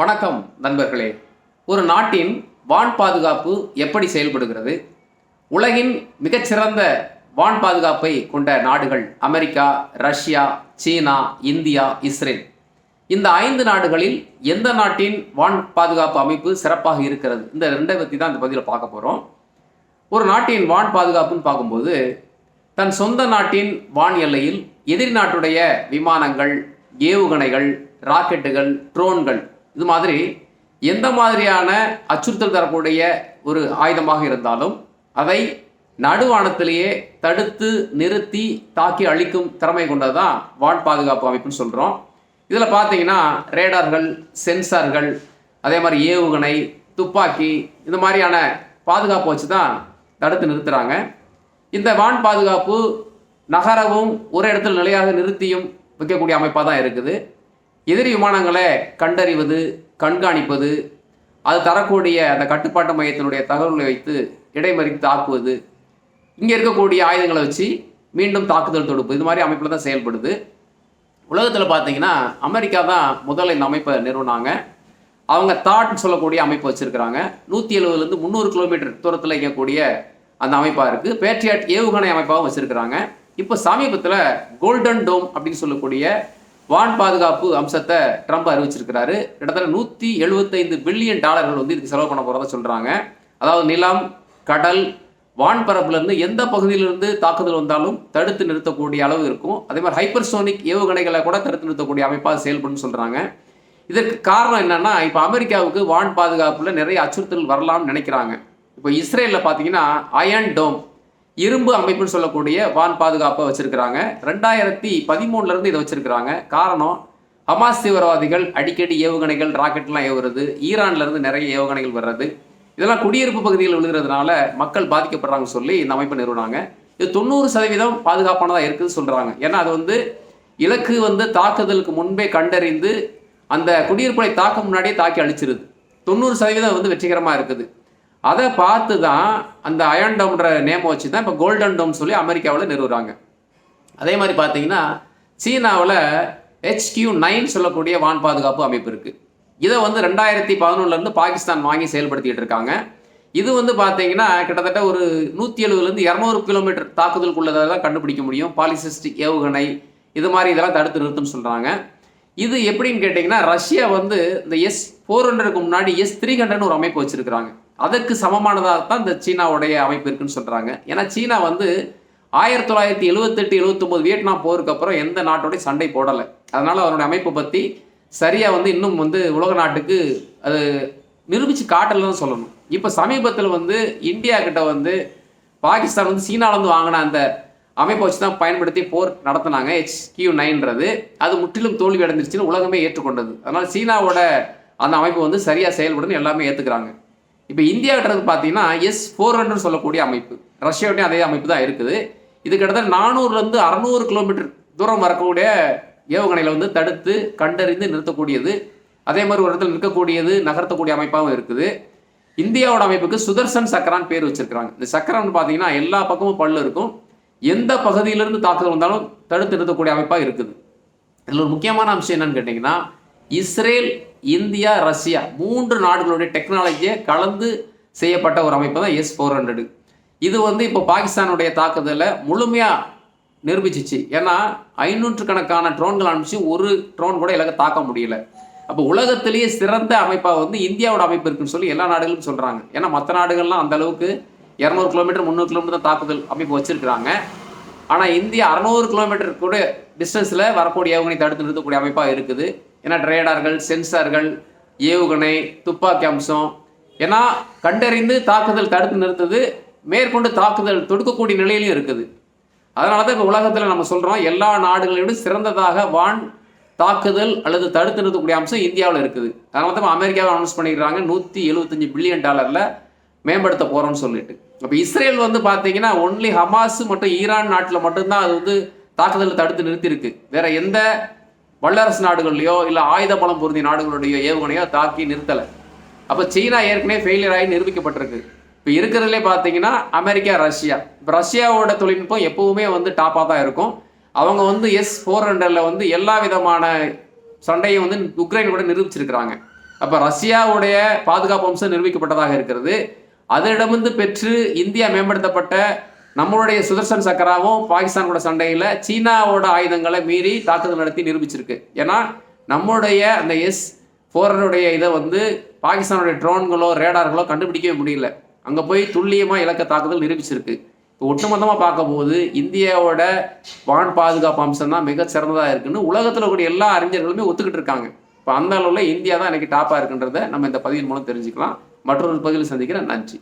வணக்கம் நண்பர்களே. ஒரு நாட்டின் வான் பாதுகாப்பு எப்படி செயல்படுகிறது? உலகின் மிகச்சிறந்த வான் பாதுகாப்பை கொண்ட நாடுகள் அமெரிக்கா ரஷ்யா சீனா இந்தியா இஸ்ரேல். இந்த ஐந்து நாடுகளில் எந்த நாட்டின் வான் பாதுகாப்பு அமைப்பு சிறப்பாக இருக்கிறது? இந்த ரெண்டை பற்றி தான் இந்த பதிவில் பார்க்க போகிறோம் ஒரு நாட்டின் வான் பாதுகாப்புன்னு பார்க்கும்போது தன் சொந்த நாட்டின் வான் எல்லையில் எதிரி நாட்டுடைய விமானங்கள் ஏவுகணைகள் ராக்கெட்டுகள் ட்ரோன்கள் இது மாதிரி எந்த மாதிரியான அச்சுறுத்தல் தரக்கூடிய ஒரு ஆயுதமாக இருந்தாலும் அதை நடுவானத்திலேயே தடுத்து நிறுத்தி தாக்கி அழிக்கும் திறமை கொண்டது தான் வான் பாதுகாப்பு அமைப்புன்னு சொல்கிறோம் இதில் பார்த்தீங்கன்னா ரேடார்கள் சென்சார்கள் அதே மாதிரி ஏவுகணை துப்பாக்கி இந்த மாதிரியான பாதுகாப்பு வச்சு தான் தடுத்து நிறுத்துகிறாங்க இந்த வான் பாதுகாப்பு நகரவும் ஒரு இடத்துல நிலையாக நிறுத்தியும் வைக்கக்கூடிய அமைப்பாக தான் இருக்குது. எதிரி விமானங்களை கண்டறிவது கண்காணிப்பது அது தரக்கூடிய அந்த கட்டுப்பாட்டு மையத்தினுடைய தகவல்களை வைத்து இடைமறித்து தாக்குவது இங்கே இருக்கக்கூடிய ஆயுதங்களை வச்சு மீண்டும் தாக்குதல் தொடுப்பு இது மாதிரி அமைப்பில் தான் செயல்படுது. உலகத்தில் பார்த்தீங்கன்னா அமெரிக்கா தான் முதல்ல இந்த அமைப்பை நிறுவனாங்க. அவங்க தாட்னு சொல்லக்கூடிய அமைப்பு வச்சுருக்கிறாங்க. நூற்றி எழுபதுலேருந்து முந்நூறு கிலோமீட்டர் தூரத்தில் இயங்கக்கூடிய அந்த அமைப்பாக இருக்குது பேட்ரியாட் ஏவுகணை அமைப்பாகவும் வச்சுருக்கிறாங்க. இப்போ சமீபத்தில் கோல்டன் டோம் அப்படின்னு சொல்லக்கூடிய வான் பாதுகாப்பு அம்சத்தை ட்ரம்ப் அறிவிச்சிருக்கிறாரு. கிட்டத்தட்ட நூற்றி எழுபத்தைந்து பில்லியன் டாலர்கள் வந்து இதுக்கு செலவு பண்ண போகிறதா சொல்கிறாங்க அதாவது நிலம் கடல் வான்பரப்புலேருந்து எந்த பகுதியிலிருந்து தாக்குதல் வந்தாலும் தடுத்து நிறுத்தக்கூடிய அளவு இருக்கும். அதே மாதிரி ஹைப்பர்சோனிக் ஏவுகணைகளை கூட தடுத்து நிறுத்தக்கூடிய அமைப்பாக செயல்படும் சொல்கிறாங்க இதற்கு காரணம் என்னன்னா இப்போ அமெரிக்காவுக்கு வான் பாதுகாப்பில் நிறைய அச்சுறுத்தல் வரலாம்னு நினைக்கிறாங்க. இப்போ இஸ்ரேலில் பார்த்தீங்கன்னா அயன் டோம் இரும்பு அமைப்புன்னு சொல்லக்கூடிய வான் பாதுகாப்பை வச்சிருக்கிறாங்க. ரெண்டாயிரத்தி பதிமூணுலேருந்து இதை வச்சிருக்கிறாங்க. காரணம் ஹமாஸ் தீவிரவாதிகள் அடிக்கடி ஏவுகணைகள் ராக்கெட்லாம் ஏவுறது ஈரான்ல இருந்து நிறைய ஏவுகணைகள் வர்றது இதெல்லாம் குடியிருப்பு பகுதியில் விழுகிறதுனால மக்கள் பாதிக்கப்படுறாங்கன்னு சொல்லி இந்த அமைப்பு நிறுவனாங்க இது தொண்ணூறு சதவீதம் பாதுகாப்பானதாக இருக்குதுன்னு சொல்கிறாங்க ஏன்னா அது வந்து இலக்கு வந்து தாக்குதலுக்கு முன்பே கண்டறிந்து அந்த குடியிருப்புகளை தாக்க முன்னாடியே தாக்கி அழிச்சிருது. தொண்ணூறு சதவீதம் வந்து வெற்றிகரமாக இருக்குது. அதை பார்த்து தான் அந்த அயன் டோம்ன்ற நேமை வச்சு தான் இப்போ கோல்டன் டோம் சொல்லி அமெரிக்காவில் நிறுவுறாங்க. அதே மாதிரி பார்த்தீங்கன்னா சீனாவில் ஹெச்கியூ நைன் சொல்லக்கூடிய வான் பாதுகாப்பு அமைப்பு இருக்குது இதை வந்து ரெண்டாயிரத்தி பதினொன்றுலேருந்து பாகிஸ்தான் வாங்கி செயல்படுத்திகிட்டு இருக்காங்க. இது வந்து பார்த்தீங்கன்னா கிட்டத்தட்ட ஒரு நூற்றி எழுபதுலேருந்து இரநூறு கிலோமீட்டர் தாக்குதலுக்குள்ளதெல்லாம் தான் கண்டுபிடிக்க முடியும். பாலிசிஸ்டிக் ஏவுகணை இது மாதிரி இதெல்லாம் தடுத்து நிறுத்தும்னு சொல்கிறாங்க இது எப்படின்னு கேட்டிங்கன்னா ரஷ்யா வந்து இந்த எஸ் ஃபோர் ஹண்ட்ரடுக்கு முன்னாடி எஸ் த்ரீ ஹண்ட்ரட்னு ஒரு அமைப்பு வச்சுருக்கிறாங்க. அதற்கு சமமானதாக தான் இந்த சீனாவுடைய அமைப்பு இருக்குன்னு சொல்கிறாங்க ஏன்னா சீனா வந்து ஆயிரத்தி தொள்ளாயிரத்தி எழுவத்தெட்டு எழுவத்தொம்போது வியட்நாம் போருக்கு அப்புறம் எந்த நாட்டோடய சண்டை போடலை. அதனால் அவருடைய அமைப்பை பற்றி சரியாக வந்து இன்னும் வந்து உலக நாட்டுக்கு அது நிரூபித்து காட்டலைன்னு சொல்லணும். இப்போ சமீபத்தில் வந்து இந்தியா கிட்ட வந்து பாகிஸ்தான் வந்து சீனாவிலேருந்து வாங்கின அந்த அமைப்பை வச்சு தான் பயன்படுத்தி போர் நடத்தினாங்க. ஹெச் கியூ நைன்றது அது முற்றிலும் தோல்வி அடைஞ்சிருச்சுன்னு உலகமே ஏற்றுக்கொண்டது. அதனால் சீனாவோட அந்த அமைப்பு வந்து சரியாக செயல்படுன்னு எல்லாமே ஏற்றுக்கிறாங்க இப்போ இந்தியாவிட்டது பார்த்தீங்கன்னா எஸ் ஃபோர் ஹண்ட்ரட் சொல்லக்கூடிய அமைப்பு. ரஷ்யாவிட்டையும் அதே அமைப்பு தான் இருக்குது. இது கிட்டத்தட்ட நானூறுலேருந்து அறநூறு கிலோமீட்டர் தூரம் வரக்கூடிய ஏவுகணையில் வந்து தடுத்து கண்டறிந்து நிறுத்தக்கூடியது. அதே மாதிரி ஒரு இடத்துல நிற்கக்கூடியது நகர்த்தக்கூடிய அமைப்பாகவும் இருக்குது. இந்தியாவோட அமைப்புக்கு சுதர்சன் சக்கரான் பேர் வச்சிருக்கிறாங்க. இந்த சக்கரம்னு பார்த்தீங்கன்னா எல்லா பக்கமும் பல்லு இருக்கும். எந்த பகுதியிலிருந்து தாக்குதல் வந்தாலும் தடுத்து நிறுத்தக்கூடிய அமைப்பாக இருக்குது. இதில் ஒரு முக்கியமான அம்சம் என்னன்னு கேட்டிங்கன்னா இஸ்ரேல் இந்தியா ரஷ்யா மூன்று நாடுகளுடைய டெக்னாலஜியை கலந்து செய்யப்பட்ட ஒரு அமைப்பு தான் எஸ் ஃபோர் ஹண்ட்ரடு. இது வந்து இப்போ பாகிஸ்தானுடைய தாக்குதலை முழுமையாக நிரூபிச்சிச்சு. ஏன்னா ஐநூற்று கணக்கான ட்ரோன்கள் அனுப்பிச்சு ஒரு ட்ரோன் கூட இலக்க தாக்க முடியல. அப்போ உலகத்திலேயே சிறந்த அமைப்பாக வந்து இந்தியாவோட அமைப்பு இருக்குன்னு சொல்லி எல்லா நாடுகளும் சொல்கிறாங்க ஏன்னா மற்ற நாடுகள்லாம் அந்த அளவுக்கு இரநூறு கிலோமீட்டர் முந்நூறு கிலோமீட்டர் தான் தாக்குதல் அமைப்பு வச்சிருக்கிறாங்க. ஆனால் இந்தியா அறநூறு கிலோமீட்டர் கூட டிஸ்டன்ஸில் வரக்கூடிய ஏவுகணை தடுத்து நிறுத்தக்கூடிய அமைப்பாக இருக்குது. ஏன்னா ரேடார்கள் சென்சார்கள் ஏவுகணை துப்பாக்கி அம்சம். ஏன்னா கண்டறிந்து தாக்குதல் தடுத்து நிறுத்தது மேற்கொண்டு தாக்குதல் தொடுக்கக்கூடிய நிலையிலையும் இருக்குது. அதனால தான் இப்போ உலகத்தில் நம்ம சொல்கிறோம் எல்லா நாடுகளையும் சிறந்ததாக வான் தாக்குதல் அல்லது தடுத்து நிறுத்தக்கூடிய அம்சம் இந்தியாவில் இருக்குது. அதனால தான் அமெரிக்காவை அனௌன்ஸ் பண்ணிக்கிறாங்க நூற்றி எழுபத்தஞ்சு பில்லியன் டாலரில் மேம்படுத்த போகிறோம்னு சொல்லிட்டு. அப்போ இஸ்ரேல் வந்து பார்த்தீங்கன்னா ஒன்லி ஹமாஸ் மற்றும் ஈரான் நாட்டில் மட்டும்தான் அது வந்து தாக்குதலை தடுத்து நிறுத்தியிருக்கு. வேற எந்த வல்லரசு நாடுகள்லையோ இல்லை ஆயுத பலம் பொருந்திய நாடுகளுடைய ஏவுகணையோ தாக்கி நிறுத்தலை. அப்போ சீனா ஏற்கனவே ஃபெயிலியர் ஆகி நிரூபிக்கப்பட்டிருக்கு. இப்போ இருக்கிறதுலே பார்த்தீங்கன்னா அமெரிக்கா ரஷ்யா. இப்போ ரஷ்யாவோட தொழில்நுட்பம் எப்பவுமே வந்து டாப்பாக தான் இருக்கும். அவங்க வந்து எஸ் ஃபோர் ஹண்ட்ரடில் வந்து எல்லா விதமான சண்டையும் வந்து உக்ரைன் கூட நிரூபிச்சிருக்கிறாங்க. அப்போ ரஷ்யாவுடைய பாதுகாப்பு அம்சம் நிரூபிக்கப்பட்டதாக இருக்கிறது. அதனிடமிருந்து பெற்று இந்தியா மேம்படுத்தப்பட்ட நம்மளுடைய சுதர்சன் சக்கராவும் பாகிஸ்தான் கூட சண்டையில் சீனாவோட ஆயுதங்களை மீறி தாக்குதல் நடத்தி நிரூபிச்சிருக்கு. ஏன்னா நம்மளுடைய அந்த எஸ் ஃபோரனுடைய இதை வந்து பாகிஸ்தானுடைய ட்ரோன்களோ ரேடார்களோ கண்டுபிடிக்கவே முடியல. அங்கே போய் துல்லியமாக இலக்க தாக்குதல் நிரூபிச்சிருக்கு. இப்போ ஒட்டுமொத்தமாக பார்க்கும்போது இந்தியாவோட வான் பாதுகாப்பு அம்சம் தான் மிக சிறந்ததாக இருக்குன்னு உலகத்தில் கூடிய எல்லா அறிஞர்களுமே ஒத்துக்கிட்டு இருக்காங்க. இப்போ அந்த அளவில் இந்தியா தான் எனக்கு டாப்பாக இருக்குன்றதை நம்ம இந்த பதிவின் மூலம் தெரிஞ்சுக்கலாம். மற்றொரு பகுதியில் சந்திக்கிறேன். நன்றி.